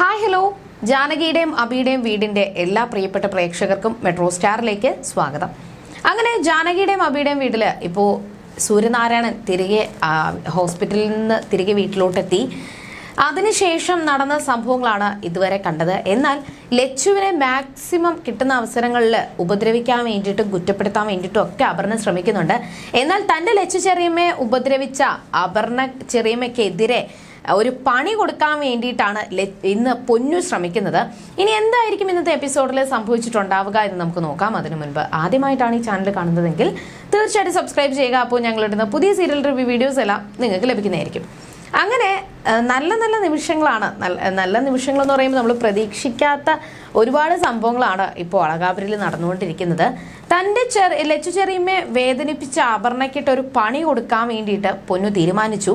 Hi hello ജാനകിയുടെയും അബിയുടെയും വീടിന്റെ എല്ലാ പ്രിയപ്പെട്ട പ്രേക്ഷകർക്കും മെട്രോ സ്റ്റാറിലേക്ക് സ്വാഗതം. അങ്ങനെ ജാനകിയുടെയും അബിയുടെയും വീട്ടിൽ ഇപ്പോ സൂര്യനാരായണൻ തിരികെ ഹോസ്പിറ്റലിൽ നിന്ന് തിരികെ വീട്ടിലോട്ടെത്തി. അതിനുശേഷം നടന്ന സംഭവങ്ങളാണ് ഇതുവരെ കണ്ടത്. എന്നാൽ ലച്ചുവിനെ മാക്സിമം കിട്ടുന്ന അവസരങ്ങളിൽ ഉപദ്രവിക്കാൻ വേണ്ടിയിട്ടും കുറ്റപ്പെടുത്താൻ വേണ്ടിയിട്ടും ഒക്കെ അപർണ ശ്രമിക്കുന്നുണ്ട്. എന്നാൽ തന്റെ ലച്ചു ചെറിയമ്മയെ ഉപദ്രവിച്ച അപർണ ചെറിയമ്മയ്ക്കെതിരെ ഒരു പണി കൊടുക്കാൻ വേണ്ടിയിട്ടാണ് ഇന്ന് പൊന്നു ശ്രമിക്കുന്നത്. ഇനി എന്തായിരിക്കും ഇന്നത്തെ എപ്പിസോഡിൽ സംഭവിച്ചിട്ടുണ്ടാവുക എന്ന് നമുക്ക് നോക്കാം. അതിനു മുൻപ് ആദ്യമായിട്ടാണ് ഈ ചാനൽ കാണുന്നതെങ്കിൽ തീർച്ചയായിട്ടും സബ്സ്ക്രൈബ് ചെയ്യുക. അപ്പോൾ ഞങ്ങളിടുന്ന പുതിയ സീരിയൽ റിവ്യൂ വീഡിയോസ് എല്ലാം നിങ്ങൾക്ക് ലഭിക്കുന്നതായിരിക്കും. അങ്ങനെ നല്ല നല്ല നിമിഷങ്ങളാണ്. നല്ല നല്ല നിമിഷങ്ങൾ എന്ന് പറയുമ്പോൾ നമ്മൾ പ്രതീക്ഷിക്കാത്ത ഒരുപാട് സംഭവങ്ങളാണ് ഇപ്പോൾ അളകാപുരിൽ നടന്നുകൊണ്ടിരിക്കുന്നത്. ചെറു ലച്ചു ചെറിയമ്മയെ വേദനിപ്പിച്ച ആഭരണക്കിട്ട് ഒരു പണി കൊടുക്കാൻ വേണ്ടിയിട്ട് പൊന്നു തീരുമാനിച്ചു.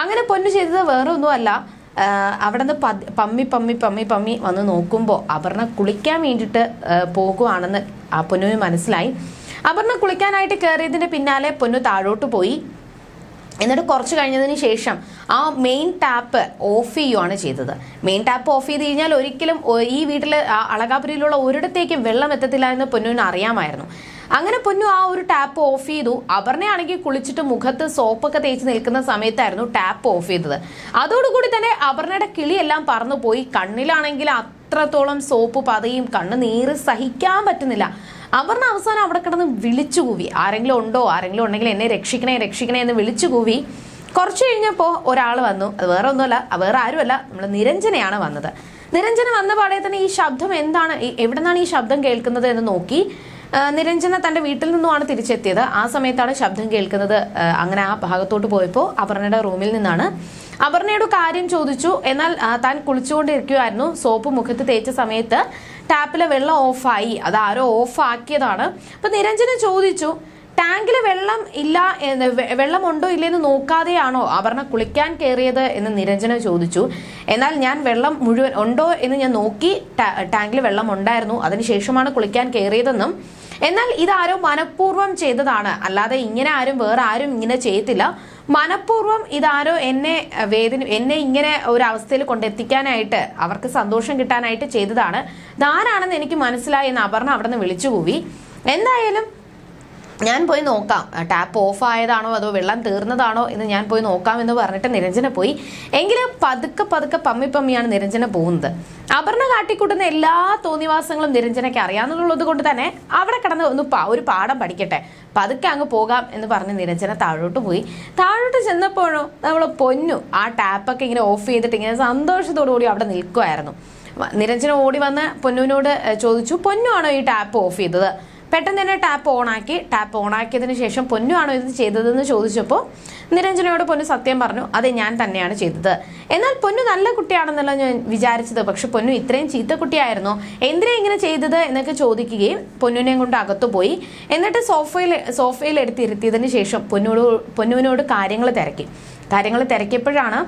അങ്ങനെ പൊന്നു ചെയ്തത് വേറെ ഒന്നുമല്ല അവിടെ നിന്ന് പമ്മി പമ്മി പമ്മി പമ്മി വന്ന് നോക്കുമ്പോൾ അപർണ കുളിക്കാൻ വേണ്ടിയിട്ട് പോകുവാണെന്ന് ആ പൊന്നുവിന് മനസ്സിലായി. അപർണ കുളിക്കാനായിട്ട് കയറിയതിന്റെ പിന്നാലെ പൊന്നു താഴോട്ട് പോയി. എന്നിട്ട് കുറച്ച് കഴിഞ്ഞതിന് ശേഷം ആ മെയിൻ ടാപ്പ് ഓഫ് ചെയ്യുവാണ് ചെയ്തത്. മെയിൻ ടാപ്പ് ഓഫ് ചെയ്ത് കഴിഞ്ഞാൽ ഒരിക്കലും ഈ വീട്ടിൽ അളകാപുരിയിലുള്ള ഒരിടത്തേക്കും വെള്ളം എത്തത്തില്ല എന്ന് പൊന്നുവിന് അറിയാമായിരുന്നു. അങ്ങനെ പൊന്നു ആ ഒരു ടാപ്പ് ഓഫ് ചെയ്തു. അപർണയാണെങ്കിൽ കുളിച്ചിട്ട് മുഖത്ത് സോപ്പൊക്കെ തേച്ച് നിൽക്കുന്ന സമയത്തായിരുന്നു ടാപ്പ് ഓഫ് ചെയ്തത്. അതോടുകൂടി തന്നെ അപർണയുടെ കിളിയെല്ലാം പറന്നു പോയി. കണ്ണിലാണെങ്കിൽ അത്രത്തോളം സോപ്പ് പതയും കണ്ണ് നീര് സഹിക്കാൻ പറ്റുന്നില്ല. അപർണ അവസാനം അവിടെ കിടന്ന് വിളിച്ചു കൂവി ആരെങ്കിലും ഉണ്ടോ? ആരെങ്കിലും ഉണ്ടെങ്കിൽ എന്നെ രക്ഷിക്കണേ രക്ഷിക്കണേ എന്ന് വിളിച്ചു കൂവി കുറച്ച് കഴിഞ്ഞപ്പോൾ ഒരാൾ വന്നു. അത് വേറെ ഒന്നുമല്ല വേറെ ആരുമല്ല. നമ്മൾ നിരഞ്ജനയാണ് വന്നത്. നിരഞ്ജന വന്ന പാടെ തന്നെ ഈ ശബ്ദം എന്താണ്? എവിടെ ഈ ശബ്ദം കേൾക്കുന്നത് എന്ന് നോക്കി നിരഞ്ജന തന്റെ വീട്ടിൽ നിന്നുമാണ് തിരിച്ചെത്തിയത്. ആ സമയത്താണ് ശബ്ദം കേൾക്കുന്നത്. അങ്ങനെ ആ ഭാഗത്തോട്ട് പോയപ്പോൾ അപർണയുടെ റൂമിൽ നിന്നാണ്. അപർണയുടെ കാര്യം ചോദിച്ചു. എന്നാൽ താൻ കുളിച്ചുകൊണ്ടിരിക്കുമായിരുന്നു സോപ്പ് മുഖത്ത് തേച്ച സമയത്ത് ടാപ്പിലെ വെള്ളം ഓഫായി. അത് ആരോ ഓഫ് ആക്കിയതാണ് അപ്പൊ നിരഞ്ജന ചോദിച്ചു ടാങ്കിൽ വെള്ളം ഇല്ല എന്ന് വെ- വെള്ളം ഉണ്ടോ ഇല്ലെന്ന് നോക്കാതെയാണോ അവർണ കുളിക്കാൻ കയറിയത് എന്ന് നിരഞ്ജന ചോദിച്ചു. എന്നാൽ ഞാൻ വെള്ളം മുഴുവൻ ഉണ്ടോ എന്ന് ഞാൻ നോക്കി ടാങ്കിൽ വെള്ളം ഉണ്ടായിരുന്നു അതിനുശേഷമാണ് കുളിക്കാൻ കയറിയതെന്നും എന്നാൽ ഇതാരോ മനഃപൂർവം ചെയ്തതാണ്. അല്ലാതെ ഇങ്ങനെ ആരും വേറെ ആരും ഇങ്ങനെ ചെയ്യത്തില്ല. മനഃപൂർവം ഇതാരോ എന്നെ വേദന എന്നെ ഇങ്ങനെ ഒരു അവസ്ഥയിൽ കൊണ്ടെത്തിക്കാനായിട്ട് അവർക്ക് സന്തോഷം കിട്ടാനായിട്ട് ചെയ്തതാണ്. ഇതാരാണെന്ന് എനിക്ക് മനസ്സിലായി എന്ന് അപർണ അവിടെ നിന്ന് വിളിച്ചു എന്തായാലും ഞാൻ പോയി നോക്കാം. ടാപ്പ് ഓഫ് ആയതാണോ അതോ വെള്ളം തീർന്നതാണോ എന്ന് ഞാൻ പോയി നോക്കാം എന്ന് പറഞ്ഞിട്ട് നിരഞ്ജന പോയി. എങ്കിലും പതുക്കെ പതുക്കെ പമ്മി പമ്മിയാണ് നിരഞ്ജന പോകുന്നത്. അപർണ കാട്ടിക്കൂട്ടുന്ന എല്ലാ തോന്നിവാസങ്ങളും നിരഞ്ജനയ്ക്ക് അറിയാമെന്നുള്ളത് കൊണ്ട് തന്നെ അവിടെ കിടന്ന് ഒന്ന് ഒരു പാഠം പഠിക്കട്ടെ. പതുക്കെ അങ്ങ് പോകാം എന്ന് പറഞ്ഞ് നിരഞ്ജന താഴോട്ട് പോയി. താഴോട്ട് ചെന്നപ്പോഴോ നമ്മൾ പൊന്നു ആ ടാപ്പൊക്കെ ഇങ്ങനെ ഓഫ് ചെയ്തിട്ട് ഇങ്ങനെ സന്തോഷത്തോടു കൂടി അവിടെ നിൽക്കുമായിരുന്നു നിരഞ്ജന ഓടി വന്ന് പൊന്നുവിനോട് ചോദിച്ചു പൊന്നുവാണോ ഈ ടാപ്പ് ഓഫ് ചെയ്തത്? പെട്ടെന്ന് തന്നെ ടാപ്പ് ഓണാക്കി ടാപ്പ് ഓണാക്കിയതിന് ശേഷം പൊന്നുവാണോ ഇത് ചെയ്തതെന്ന് ചോദിച്ചപ്പോൾ നിരഞ്ജനയോട് പൊന്നു സത്യം പറഞ്ഞു അതെ ഞാൻ തന്നെയാണ് ചെയ്തത്. എന്നാൽ പൊന്നു നല്ല കുട്ടിയാണെന്നല്ല ഞാൻ വിചാരിച്ചത്. പക്ഷെ പൊന്നു ഇത്രയും ചീത്ത കുട്ടിയായിരുന്നു? എന്തിനാ ഇങ്ങനെ ചെയ്തത് എന്നൊക്കെ ചോദിക്കുകയും പൊന്നുവിനെയും കൊണ്ട് അകത്തു പോയി. എന്നിട്ട് സോഫയിൽ സോഫയിൽ എടുത്തിരുത്തിയതിന് ശേഷം പൊന്നോട് പൊന്നുവിനോട് കാര്യങ്ങൾ തിരക്കി. കാര്യങ്ങൾ തിരക്കിയപ്പോഴാണ്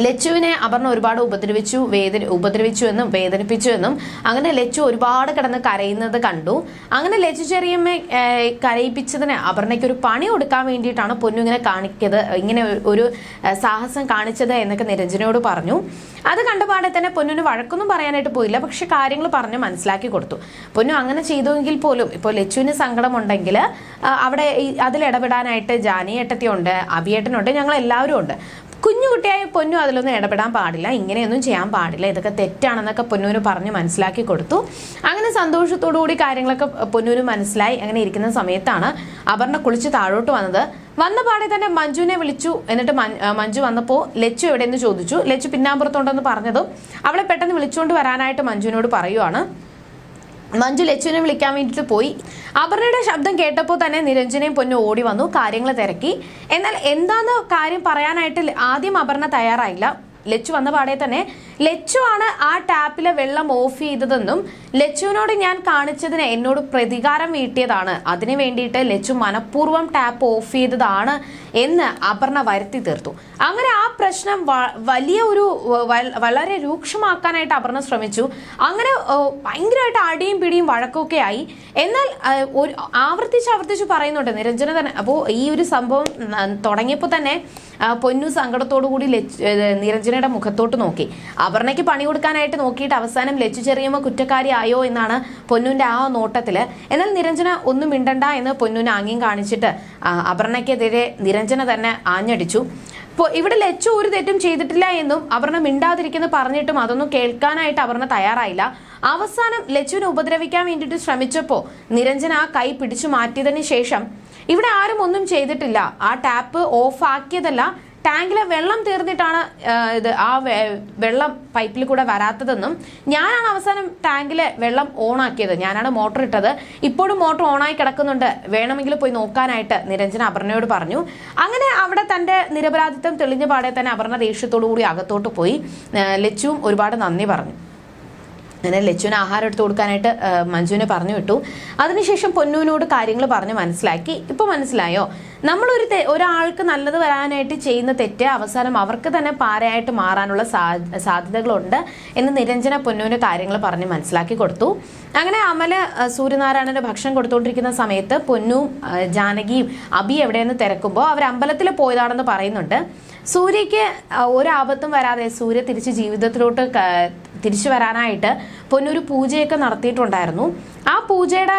ലച്ചുവിനെ അപർണ ഒരുപാട് ഉപദ്രവിച്ചു വേദന ഉപദ്രവിച്ചു എന്നും വേദനിപ്പിച്ചു എന്നും. അങ്ങനെ ലച്ചു ഒരുപാട് കിടന്ന് കരയുന്നത് കണ്ടു. അങ്ങനെ ലച്ചു ചെറിയമ്മ കരയിപ്പിച്ചതിന് അപർണയ്ക്ക് ഒരു പണി കൊടുക്കാൻ വേണ്ടിയിട്ടാണ് പൊന്നു ഇങ്ങനെ കാണിക്കത് ഇങ്ങനെ ഒരു- സാഹസം കാണിച്ചത് എന്നൊക്കെ നിരഞ്ജനയോട് പറഞ്ഞു. അത് കണ്ടപാടെ തന്നെ പൊന്നുന് വഴക്കൊന്നും പറയാനായിട്ട് പോയില്ല പക്ഷെ കാര്യങ്ങൾ പറഞ്ഞ് മനസ്സിലാക്കി കൊടുത്തു. പൊന്നു അങ്ങനെ ചെയ്തുവെങ്കിൽ പോലും ഇപ്പോൾ ലച്ചുവിന് സങ്കടമുണ്ടെങ്കിൽ അവിടെ അതിൽ ഇടപെടാനായിട്ട് ജാനിയേട്ടത്തിയുണ്ട് അഭിയേട്ടനുണ്ട് ഞങ്ങൾ എല്ലാവരും ഉണ്ട് കുഞ്ഞുകുട്ടിയായ പൊന്നു അതിലൊന്നും ഇടപെടാൻ പാടില്ല ഇങ്ങനെയൊന്നും ചെയ്യാൻ പാടില്ല ഇതൊക്കെ തെറ്റാണെന്നൊക്കെ പൊന്നൂന് പറഞ്ഞ് മനസ്സിലാക്കി കൊടുത്തു. അങ്ങനെ സന്തോഷത്തോടു കൂടി കാര്യങ്ങളൊക്കെ പൊന്നൂന് മനസ്സിലായി. അങ്ങനെ ഇരിക്കുന്ന സമയത്താണ് അപർണ കുളിച്ച് താഴോട്ട് വന്നത്. വന്ന പാടെ തന്നെ മഞ്ജുവിനെ വിളിച്ചു. എന്നിട്ട് മഞ്ജു വന്നപ്പോൾ ലച്ചു എവിടെയെന്ന് ചോദിച്ചു. ലച്ചു പിന്നാമ്പുറത്തുണ്ടെന്ന് പറഞ്ഞതും അവളെ പെട്ടെന്ന് വിളിച്ചുകൊണ്ട് വരാനായിട്ട് മഞ്ജുവിനോട് പറയുവാണ്. മഞ്ജു ലച്ചുവിനെ വിളിക്കാൻ വേണ്ടിയിട്ട് പോയി. അപർണയുടെ ശബ്ദം കേട്ടപ്പോൾ തന്നെ നിരഞ്ജനയും പൊന്നു ഓടി വന്നു കാര്യങ്ങൾ തിരക്കി. എന്നാൽ എന്താന്ന് കാര്യം പറയാനായിട്ട് ആദ്യം അപർണ തയ്യാറായില്ല. ലച്ചു വന്ന പാടെ തന്നെ ലച്ചു ആണ് ആ ടാപ്പിലെ വെള്ളം ഓഫ് ചെയ്തതെന്നും ലച്ചുവിനോട് ഞാൻ കാണിച്ചതിന് എന്നോട് പ്രതികാരം വീട്ടിയതാണ്. അതിനു വേണ്ടിയിട്ട് ലച്ചു മനഃപൂർവം ടാപ്പ് ഓഫ് ചെയ്തതാണ് എന്ന് അപർണ വരുത്തി തീർത്തു. അങ്ങനെ ആ പ്രശ്നം വലിയ ഒരു വളരെ രൂക്ഷമാക്കാനായിട്ട് അപർണ ശ്രമിച്ചു. അങ്ങനെ ഭയങ്കരമായിട്ട് അടിയും പിടിയും വഴക്കൊക്കെ ആയി. എന്നാൽ ഒരു ആവർത്തിച്ച് ആവർത്തിച്ച് പറയുന്നുണ്ട് നിരഞ്ജന തന്നെ അപ്പോൾ ഈ ഒരു സംഭവം തുടങ്ങിയപ്പോൾ തന്നെ പൊന്നു സങ്കടത്തോടു കൂടി നിരഞ്ജനയുടെ മുഖത്തോട്ട് നോക്കി. അപർണയ്ക്ക് പണി കൊടുക്കാനായിട്ട് നോക്കിയിട്ട് അവസാനം ലച്ചു ചെറിയമ്മ കുറ്റക്കാരിയായോ എന്നാണ് പൊന്നുവിന്റെ ആ നോട്ടത്തിൽ എന്നാൽ നിരഞ്ജന ഒന്നും മിണ്ടണ്ട എന്ന് പൊന്നുവിന് ആംഗ്യം കാണിച്ചിട്ട് അപർണയ്ക്കെതിരെ നിരഞ്ജന തന്നെ ആഞ്ഞടിച്ചു. ഇപ്പോൾ ഇവിടെ ലച്ചു ഒരു തെറ്റും ചെയ്തിട്ടില്ല എന്നും അപർണ മിണ്ടാതിരിക്കുന്നു പറഞ്ഞിട്ടും അതൊന്നും കേൾക്കാനായിട്ട് അപർണ തയ്യാറായില്ല. അവസാനം ലച്ചുവിനെ ഉപദ്രവിക്കാൻ വേണ്ടിയിട്ട് ശ്രമിച്ചപ്പോൾ നിരഞ്ജന ആ കൈ പിടിച്ചു മാറ്റിയതിന് ശേഷം ഇവിടെ ആരും ഒന്നും ചെയ്തിട്ടില്ല. ആ ടാപ്പ് ഓഫ് ആക്കിയതല്ല ടാങ്കിലെ വെള്ളം തീർന്നിട്ടാണ് ഇത് ആ വെള്ളം പൈപ്പിൽ കൂടെ വരാത്തതെന്നും ഞാനാണ് അവസാനം ടാങ്കിലെ വെള്ളം ഓണാക്കിയത്. ഞാനാണ് മോട്ടർ ഇട്ടത്. ഇപ്പോഴും മോട്ടർ ഓണായി കിടക്കുന്നുണ്ട്. വേണമെങ്കിൽ പോയി നോക്കാനായിട്ട് നിരഞ്ജന അപർണയോട് പറഞ്ഞു. അങ്ങനെ അവിടെ തന്റെ നിരപരാധിത്വം തെളിഞ്ഞ പാടെ തന്നെ അപർണ ദേഷ്യത്തോടു കൂടി അകത്തോട്ട് പോയി. ലച്ചുവും ഒരുപാട് നന്ദി പറഞ്ഞു. അങ്ങനെ ലച്ചുവിന് ആഹാരം എടുത്തു കൊടുക്കാനായിട്ട് മഞ്ജുവിനെ പറഞ്ഞു വിട്ടു. അതിനുശേഷം പൊന്നുവിനോട് കാര്യങ്ങൾ പറഞ്ഞ് മനസ്സിലാക്കി. ഇപ്പൊ മനസ്സിലായോ? നമ്മളൊരു ഒരാൾക്ക് നല്ലത് വരാനായിട്ട് ചെയ്യുന്ന തെറ്റ് അവസാനം അവർക്ക് തന്നെ പാരയായിട്ട് മാറാനുള്ള സാധ്യതകളുണ്ട് എന്ന് നിരഞ്ജന പൊന്നുവിന് കാര്യങ്ങൾ പറഞ്ഞ് മനസ്സിലാക്കി കൊടുത്തു. അങ്ങനെ അമല സൂര്യനാരായണന് ഭക്ഷണം കൊടുത്തുകൊണ്ടിരിക്കുന്ന സമയത്ത് പൊന്നും ജാനകിയും അബി എവിടെയെന്ന് തിരക്കുമ്പോൾ അവർ അമ്പലത്തിൽ പോയതാണെന്ന് പറയുന്നുണ്ട്. സൂര്യക്ക് ഒരാപത്തും വരാതെ സൂര്യ തിരിച്ച് ജീവിതത്തിലോട്ട് തിരിച്ചു വരാനായിട്ട് പൊന്നൊരു പൂജയൊക്കെ നടത്തിയിട്ടുണ്ടായിരുന്നു. ആ പൂജയുടെ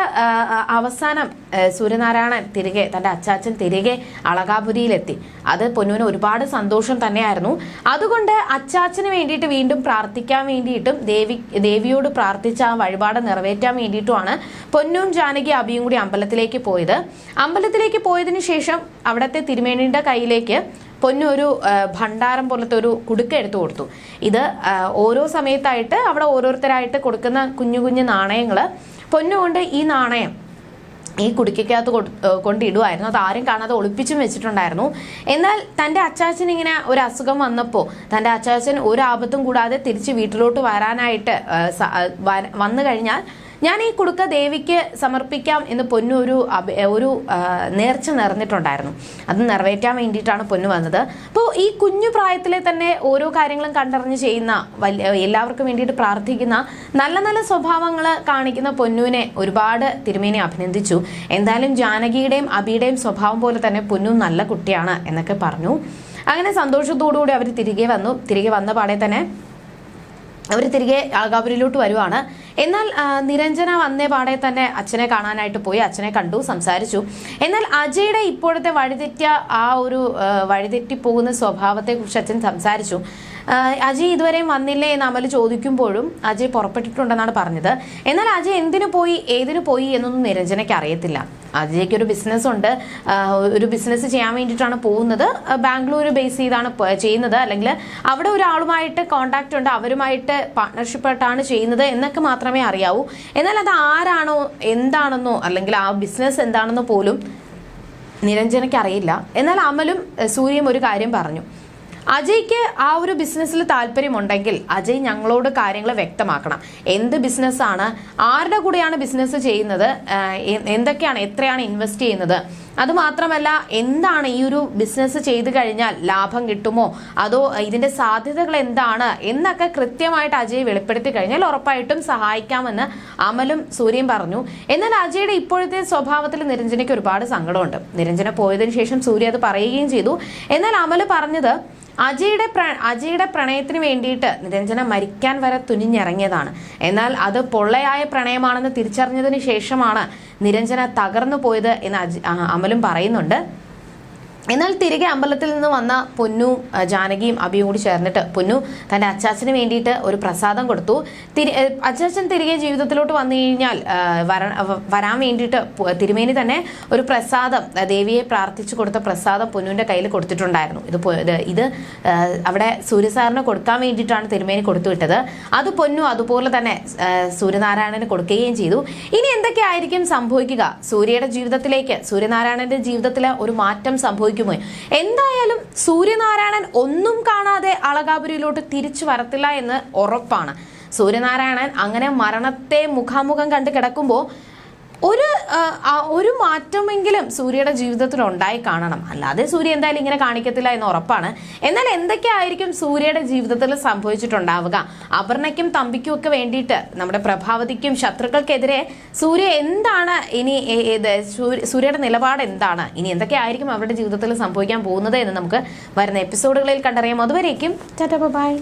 അവസാനം സൂര്യനാരായണൻ തിരികെ തന്റെ അച്ചാച്ചൻ തിരികെ അളകാപുരിയിലെത്തി. അത് പൊന്നുവിന് ഒരുപാട് സന്തോഷം തന്നെയായിരുന്നു. അതുകൊണ്ട് അച്ചാച്ചന് വേണ്ടിയിട്ട് വീണ്ടും പ്രാർത്ഥിക്കാൻ വേണ്ടിയിട്ടും ദേവി ദേവിയോട് പ്രാർത്ഥിച്ച ആ വഴിപാട് നിറവേറ്റാൻ വേണ്ടിയിട്ടുമാണ് പൊന്നും ജാനകി അബിയും കൂടി അമ്പലത്തിലേക്ക് പോയത്. അമ്പലത്തിലേക്ക് പോയതിനു ശേഷം അവിടുത്തെ തിരുമേനിയുടെ കയ്യിലേക്ക് പൊന്നു ഒരു ഭണ്ഡാരം പോലത്തെ ഒരു കുടുക്ക എടുത്തു കൊടുത്തു. ഇത് ഓരോ സമയത്തായിട്ട് അവിടെ ഓരോരുത്തരായിട്ട് കൊടുക്കുന്ന കുഞ്ഞു കുഞ്ഞു നാണയങ്ങൾ. പൊന്നുകൊണ്ട് ഈ നാണയം ഈ കുടുക്കകത്ത് കൊണ്ടിടുമായിരുന്നു അത് ആരും കാണാതെ ഒളിപ്പിച്ചും വെച്ചിട്ടുണ്ടായിരുന്നു. എന്നാൽ തന്റെ അച്ചാച്ചൻ ഇങ്ങനെ ഒരു അസുഖം വന്നപ്പോൾ തന്റെ അച്ചാച്ചൻ ഒരു ആപത്തും കൂടാതെ തിരിച്ച് വീട്ടിലോട്ട് വരാനായിട്ട് വന്നു കഴിഞ്ഞാൽ ഞാൻ ഈ കുടുക്ക ദേവിക്ക് സമർപ്പിക്കാം എന്ന് പൊന്നു ഒരു ഒരു നേർച്ച നിറഞ്ഞിട്ടുണ്ടായിരുന്നു. അത് നിറവേറ്റാൻ വേണ്ടിയിട്ടാണ് പൊന്നു വന്നത്. അപ്പോൾ ഈ കുഞ്ഞു പ്രായത്തിലെ തന്നെ ഓരോ കാര്യങ്ങളും കണ്ടറിഞ്ഞ് ചെയ്യുന്ന എല്ലാവർക്കും വേണ്ടിയിട്ട് പ്രാർത്ഥിക്കുന്ന നല്ല നല്ല സ്വഭാവങ്ങൾ കാണിക്കുന്ന പൊന്നുവിനെ ഒരുപാട് തിരുമേനി അഭിനന്ദിച്ചു. എന്തായാലും ജാനകിയുടെയും അബിയുടെയും സ്വഭാവം പോലെ തന്നെ പൊന്നു നല്ല കുട്ടിയാണ് എന്നൊക്കെ പറഞ്ഞു. അങ്ങനെ സന്തോഷത്തോടു കൂടി അവർ തിരികെ വന്നു. തിരികെ വന്ന പാടെ തന്നെ അവർ തിരികെ ആകാപുരിയിലോട്ട് വരുവാണ്. എന്നാൽ നിരഞ്ജന വന്നേ പാടെ തന്നെ അച്ഛനെ കാണാനായിട്ട് പോയി. അച്ഛനെ കണ്ടു സംസാരിച്ചു. എന്നാൽ അജയുടെ ഇപ്പോഴത്തെ വഴിതെറ്റിയ ആ ഒരു വഴിതെറ്റി പോകുന്ന സ്വഭാവത്തെക്കുറിച്ച് അച്ഛൻ സംസാരിച്ചു. അജയ് ഇതുവരെയും വന്നില്ലേ എന്ന് അമൽ ചോദിക്കുമ്പോഴും അജയ് പുറപ്പെട്ടിട്ടുണ്ടെന്നാണ് പറഞ്ഞത്. എന്നാൽ അജയ് എന്തിനു പോയി ഏതിനു പോയി എന്നൊന്നും നിരഞ്ജനയ്ക്ക് അറിയത്തില്ല. അജയ്ക്ക് ഒരു ബിസിനസ് ഉണ്ട് ഒരു ബിസിനസ് ചെയ്യാൻ വേണ്ടിയിട്ടാണ് പോകുന്നത്. ബാംഗ്ലൂർ ബേസ് ചെയ്താണ് ചെയ്യുന്നത്. അല്ലെങ്കിൽ അവിടെ ഒരാളുമായിട്ട് കോണ്ടാക്ട് ഉണ്ട്. അവരുമായിട്ട് പാർട്ട്ണർഷിപ്പ് ആയിട്ടാണ് ചെയ്യുന്നത് എന്നൊക്കെ മാത്രമേ അറിയാവൂ. എന്നാൽ അത് ആരാണോ എന്താണെന്നോ അല്ലെങ്കിൽ ആ ബിസിനസ് എന്താണെന്നോ പോലും നിരഞ്ജനയ്ക്ക് അറിയില്ല. എന്നാൽ അമലും സൂര്യയും ഒരു കാര്യം പറഞ്ഞു. അജയ്ക്ക് ആ ഒരു ബിസിനസ്സിൽ താല്പര്യമുണ്ടെങ്കിൽ അജയ് ഞങ്ങളോട് കാര്യങ്ങൾ വ്യക്തമാക്കണം. എന്ത് ബിസിനസ്സാണ് ആരുടെ കൂടെയാണ് ബിസിനസ് ചെയ്യുന്നത്? എന്തൊക്കെയാണ്? എത്രയാണ് ഇൻവെസ്റ്റ് ചെയ്യുന്നത്? അത് മാത്രമല്ല എന്താണ് ഈ ഒരു ബിസിനസ് ചെയ്തു കഴിഞ്ഞാൽ ലാഭം കിട്ടുമോ? അതോ ഇതിന്റെ സാധ്യതകൾ എന്താണ്? എന്നൊക്കെ കൃത്യമായിട്ട് അജയ് വെളിപ്പെടുത്തി കഴിഞ്ഞാൽ ഉറപ്പായിട്ടും സഹായിക്കാമെന്ന് അമലും സൂര്യൻ പറഞ്ഞു. എന്നാൽ അജയുടെ ഇപ്പോഴത്തെ സ്വഭാവത്തിൽ നിരഞ്ജനയ്ക്ക് ഒരുപാട് സങ്കടമുണ്ട്. നിരഞ്ജന പോയതിനു ശേഷം സൂര്യ അത് പറയുകയും ചെയ്തു. എന്നാൽ അമൽ പറഞ്ഞത് അജയുടെ പ്ര അജയുടെ പ്രണയത്തിന് വേണ്ടിയിട്ട് നിരഞ്ജന മരിക്കാൻ വരെ തുനിഞ്ഞിറങ്ങിയതാണ്. എന്നാൽ അത് പൊള്ളയായ പ്രണയമാണെന്ന് തിരിച്ചറിഞ്ഞതിന് ശേഷമാണ് നിരഞ്ജന തകർന്നു പോയത് എന്ന് അജ ആ, പറയുന്നുണ്ട്. എന്നാൽ തിരികെ അമ്പലത്തിൽ നിന്ന് വന്ന പൊന്നു ജാനകിയും അബിയും കൂടി ചേർന്നിട്ട് പൊന്നു തന്റെ അച്ചാച്ചന് വേണ്ടിയിട്ട് ഒരു പ്രസാദം കൊടുത്തു. തിരി അച്ചാച്ചൻ തിരികെ ജീവിതത്തിലോട്ട് വന്നു കഴിഞ്ഞാൽ വര വരാൻ വേണ്ടിയിട്ട് തിരുമേനി തന്നെ ഒരു പ്രസാദം ദേവിയെ പ്രാർത്ഥിച്ചു കൊടുത്ത പ്രസാദം പൊന്നുവിന്റെ കയ്യിൽ കൊടുത്തിട്ടുണ്ടായിരുന്നു. ഇത് ഇത് അവിടെ സൂര്യസാറിന് കൊടുക്കാൻ വേണ്ടിയിട്ടാണ് തിരുമേനി കൊടുത്തു വിട്ടത്. അത് പൊന്നു അതുപോലെ തന്നെ സൂര്യനാരായണന് കൊടുക്കുകയും ചെയ്തു. ഇനി എന്തൊക്കെയായിരിക്കും സംഭവിക്കുക? സൂര്യയുടെ ജീവിതത്തിലേക്ക് സൂര്യനാരായണന്റെ ജീവിതത്തിൽ ഒരു മാറ്റം സംഭവിക്കുമോ എന്തായാലും സൂര്യനാരായണൻ ഒന്നും കാണാതെ അളകാപുരിയിലോട്ട് തിരിച്ചു വരത്തില്ല എന്ന് ഉറപ്പാണ്. സൂര്യനാരായണൻ അങ്ങനെ മരണത്തെ മുഖാമുഖം കണ്ട് കിടക്കുമ്പോൾ ഒരു ഒരു മാറ്റമെങ്കിലും സൂര്യയുടെ ജീവിതത്തിൽ ഉണ്ടായി കാണണം. അല്ലാതെ സൂര്യ എന്തായാലും ഇങ്ങനെ കാണിക്കത്തില്ല എന്ന് ഉറപ്പാണ്. എന്നാൽ എന്തൊക്കെയായിരിക്കും സൂര്യയുടെ ജീവിതത്തിൽ സംഭവിച്ചിട്ടുണ്ടാവുക? അപർണയ്ക്കും തമ്പിക്കും ഒക്കെ വേണ്ടിയിട്ട് നമ്മുടെ പ്രഭാവതിക്കും ശത്രുക്കൾക്കെതിരെ സൂര്യ എന്താണ് ഇനി സൂര്യയുടെ നിലപാട് എന്താണ്? ഇനി എന്തൊക്കെയായിരിക്കും അവരുടെ ജീവിതത്തിൽ സംഭവിക്കാൻ പോകുന്നത് എന്ന് നമുക്ക് വരുന്ന എപ്പിസോഡുകളിൽ കണ്ടറിയാം. അതുവരേക്കും ടാറ്റ ബൈ.